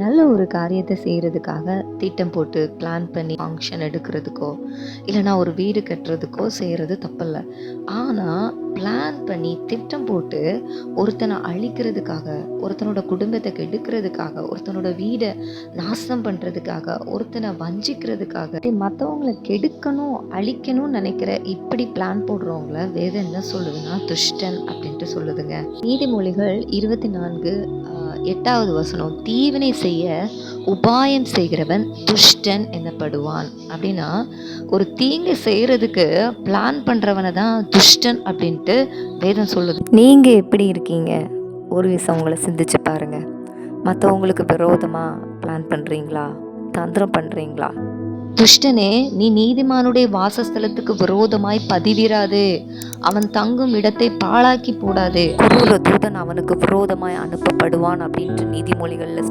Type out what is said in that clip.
நல்ல ஒரு காரியத்தை செய்கிறதுக்காக திட்டம் போட்டு பிளான் பண்ணி ஃபங்க்ஷன் எடுக்கிறதுக்கோ இல்லைனா ஒரு வீடு கட்டுறதுக்கோ செய்கிறது தப்பில்ல. ஆனால் பிளான் பண்ணி திட்டம் போட்டு ஒருத்தனை அழிக்கிறதுக்காக ஒருத்தனோட குடும்பத்தை கெடுக்கிறதுக்காக ஒருத்தனோட வீடை நாசம் பண்ணுறதுக்காக ஒருத்தனை வஞ்சிக்கிறதுக்காக மற்றவங்களை கெடுக்கணும் அழிக்கணும்னு நினைக்கிற இப்படி பிளான் போடுறவங்கள வேதம் என்ன சொல்லுதுன்னா துஷ்டன் அப்படின்ட்டு சொல்லுதுங்க. நீதிமொழிகள் இருபத்தி நான்கு எட்டாவது வசனம் தீவினை செய்ய உபாயம் செய்கிறவன் துஷ்டன் எனப்படுவான். அப்படின்னா ஒரு தீங்கு செய்கிறதுக்கு பிளான் பண்ணுறவனை தான் துஷ்டன் அப்படின்ட்டு வேதம் சொல்லுது. நீங்கள் எப்படி இருக்கீங்க? ஒரு விஷயம் உங்களை சிந்திச்சு பாருங்க. மற்றவங்களுக்கு விரோதமாக பிளான் பண்ணுறீங்களா தந்திரம் பண்ணுறீங்களா துஷ்டனே நீ நீதிமானுடைய வாசஸ்தலத்துக்கு விரோதமாய் பதிவிராதே. அவன் தங்கும் இடத்தை பாழாக்கி போடாதே. குரூர தூதன் அவனுக்கு விரோதமாய் அனுப்பப்படுவான் அப்படின்ட்டு நீதிமொழிகள்ல